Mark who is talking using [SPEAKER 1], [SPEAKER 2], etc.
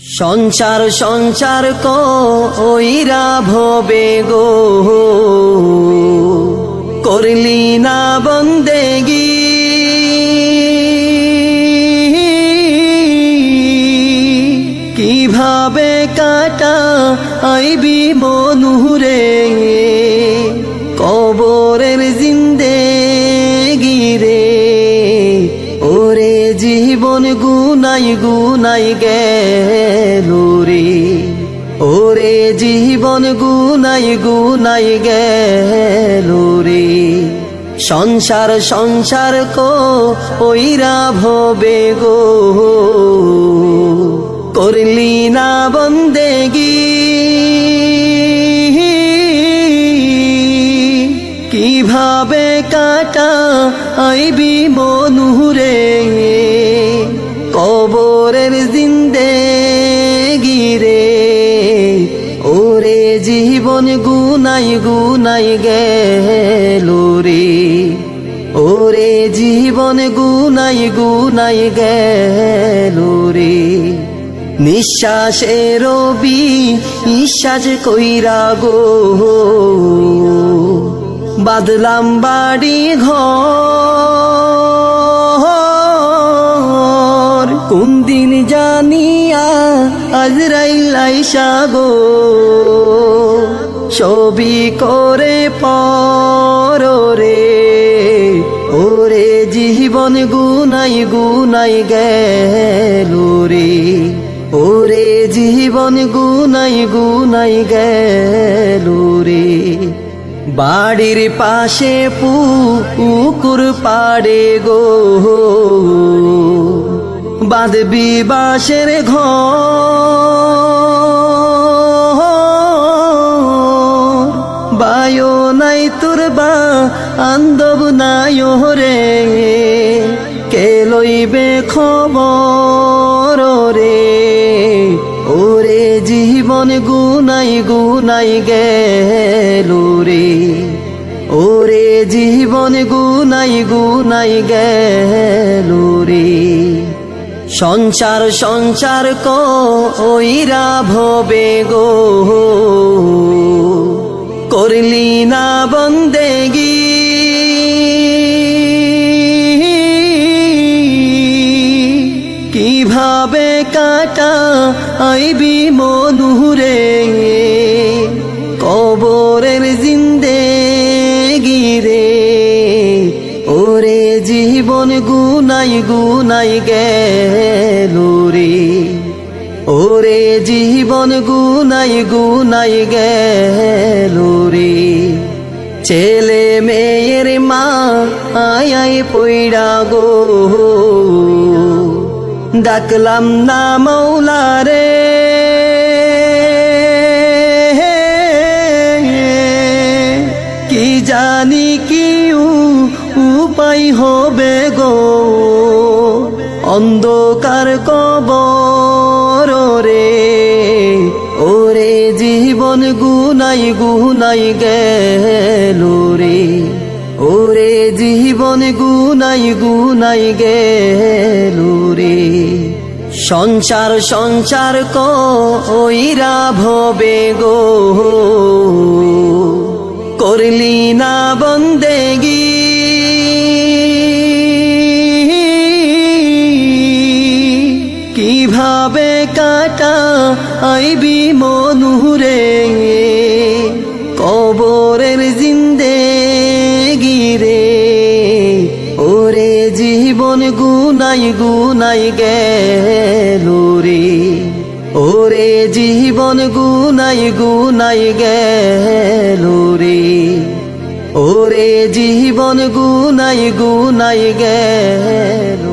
[SPEAKER 1] সঞ্চার সঞ্চার কইরা ভবে গো। করলি না বন্দেগি। কীভাবে কাটা আইবি মনুরে গুনাই গুনাই গেল রে ওরে জীবন গুনাই গুনাই গেল রে সংসার সংসার কো ওইরা ভবে গো। করলি না বন্দেগি। কীভাবে কাটা আইবি মনুরে কবরের জিন্দে গিরে ওরে জীবন গুনাই গুনাই গেল রে। ওরে জীবন গুনাই গুনাই গেল রে। নিঃশ্বাসের রবি নিঃশ্বাস কইরা গো। বাদলাম বাড়ি ঘর সাগো, ছবি করে পর ওরে জীবন গুনাই গুনাই গেল রে, ওরে জীবন গুনাই গুনাই গেল রে। বাড়ির পাশে পুকুর পাড়ে গো, বাঁধবি বাসের ঘর নাই তোর বা আন্দব নাই রে কে লইবে খবর রে? ওরে জীবন গুনাই গুনাই গেল রে। ওরে জীবন গুনাই গুনাই গেল রে। সঞ্চার সঞ্চার কইরা ভবে গো। করলি না বন্দেগি কীভাবে কাটা আইবি মনুরে কবরের জিন্দে গিরে ওরে জীবন গুনাই গুনাই গেল রে। ওরে জীবন গুনাই গুনাই গেল আয় পইড়া গো। ডাকলাম না মৌলা রে কি জানি কি উপায় হবে গো। অন্ধকার কবর রে ওরে জীবন গুনাই গুনাই গেল রে। ওরে জীবন গুনাই গুনাই গেল রে। সঞ্চার সঞ্চার কইরা ভবে গো। করলি না বন্দেগি। কীভাবে কাটা আইবি গুনাই গুনাই গেল রে ওরে জীবন গুনাই গুনাই গেল লুরি। ওরে জীবন গুনাই গুনাই গেল